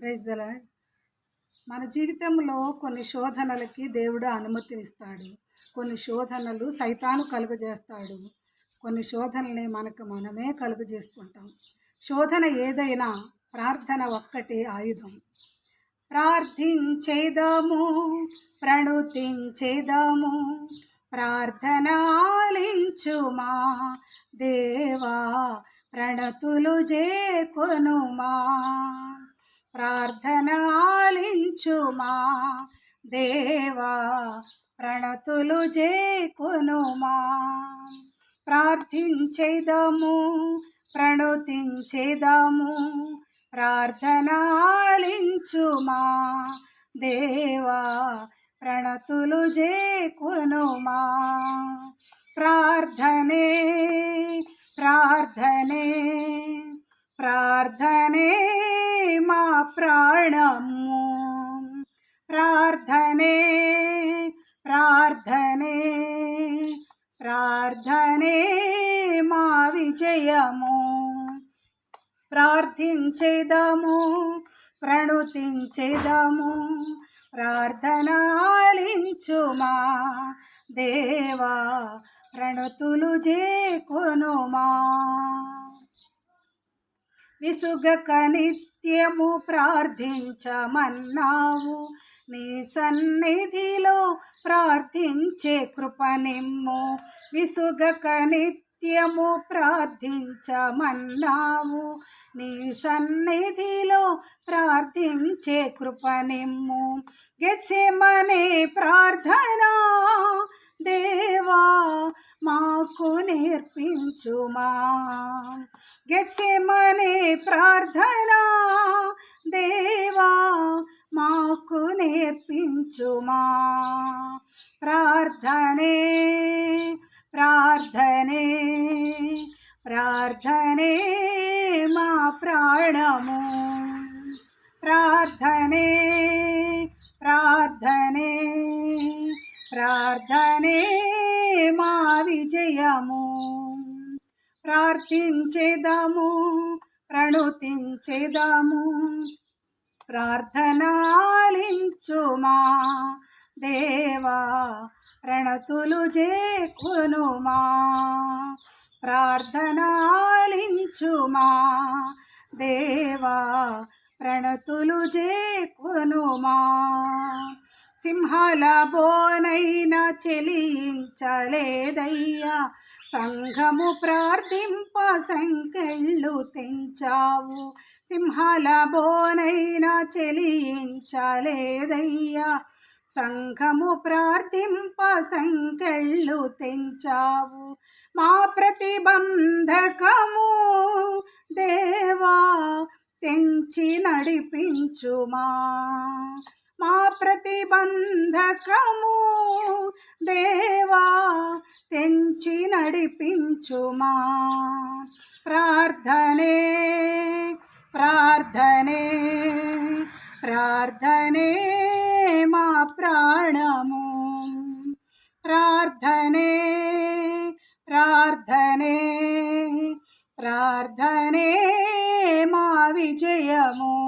Praise the Lord మన జీవితంలో కొన్ని శోధనలకి దేవుడు అనుమతినిస్తాడు. కొన్ని శోధనలు సైతాను కలుగజేస్తాడు. కొన్ని శోధనల్ని మనకు మనమే కలుగు చేసుకుంటాం శోధన ఏదైనా ప్రార్థన ఒక్కటే ఆయుధం. ప్రార్థించేదాము ప్రణుతించేదాము ప్రార్థన ఆలించుమా దేవా ప్రణతులు చేకొనుమా. ప్రార్థన ఆలించుమా దేవా ప్రణతులు చేకొనుమా. ప్రార్థించేదము ప్రణుతించేదము ప్రార్థన ఆలించుమా దేవా ప్రణతులు చేకొనుమా. ప్రార్థనే ప్రార్థనే ప్రార్థనే ప్రార్థనే ప్రార్థనే మా విజయము. ప్రార్థించేదము ప్రణుతించేదము ప్రార్థనాలించుమా. దేవా ప్రణతులు చేకొనుమా. విసుగక నిత్యము ప్రార్థించమన్నావు. నీ సన్నిధిలో ప్రార్థించే కృపనిమ్ము. విసుగక నిత్యము ప్రార్థించమన్నావు. నీ సన్నిధిలో ప్రార్థించే కృపనిమ్ము. గెచ్చెమనే ప్రార్థన దేవా మాకు నేర్పించుమా. గెచ్చెమనే ప్రార్థన దేవా మాకు నేర్పించుమా. ప్రార్థనే ప్రార్థనే ప్రార్థనే మా ప్రాణము. ప్రార్థనే ప్రార్థనే ప్రార్థనే మా విజయము. ప్రార్థించేదాము ప్రణుతించేదాము ప్రార్థనాలించుమా. దేవా ప్రణతులు చేకునుమా ప్రార్థనాలించుమా. దేవా ప్రణతులు చేకునుమా సింహాల బోనైనా చెలించలేదయ్యా. సంఘము ప్రార్థింప సంకెళ్ళు తెంచావు. సింహాల బోనైనా చెలించలేదయ్యా సంఘము ప్రార్థింప సంకెళ్ళు తెంచావు. మా ప్రతిబంధకము దేవా తెంచి నడిపించుమా. మా ప్రతిబంధకము. దేవా తెంచి నడిపించుమా. ప్రార్థనే ప్రార్థనే ప్రార్థనే మా ప్రాణము. ప్రార్థనే ప్రార్థనే ప్రార్థనే మా విజయము.